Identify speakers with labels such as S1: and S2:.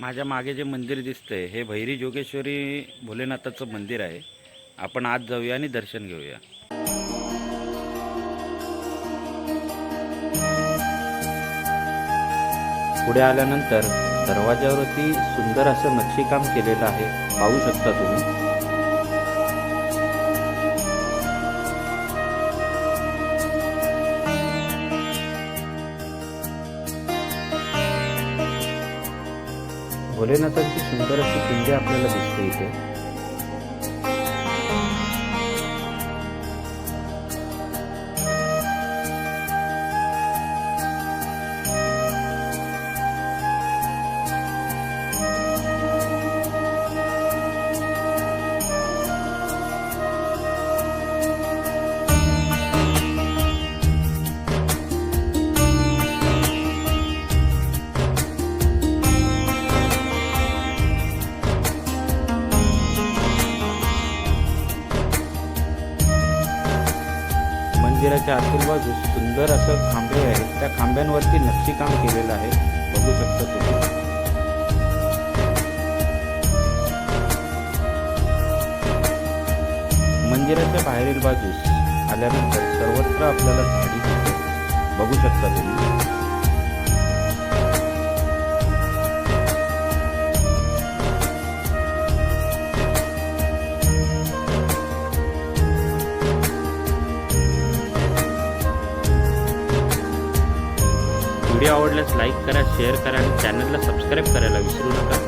S1: माझ्या मागे जे मंदिर दिसतंय हे भैरी जोगेश्वरी भोलेनाथाचं मंदिर आहे. आपण आज जाऊया आणि दर्शन घेऊया. पुढे आल्यानंतर दरवाजावरती सुंदर असं नक्षीकाम केलेलं आहे. पाहू शकता तुम्ही. भोलेनाथांची सुंदर अशी पिंडी आपल्याला दिसते इथे. मंदिराच्या आतील बाजूस सुंदर असं खांबे आहेत. त्या खांब्यांवरती नक्षीकाम केलेलं आहे. बघू शकता तुम्ही. मंदिराच्या बाहेरील बाजूस आल्यानंतर सर्वत्र आपल्याला झाडी दिसते. बघू शकता व्हिडिओ आवडल्यास लाईक करा शेअर करा आणि चॅनलला सबस्क्राईब करायला विसरू नका.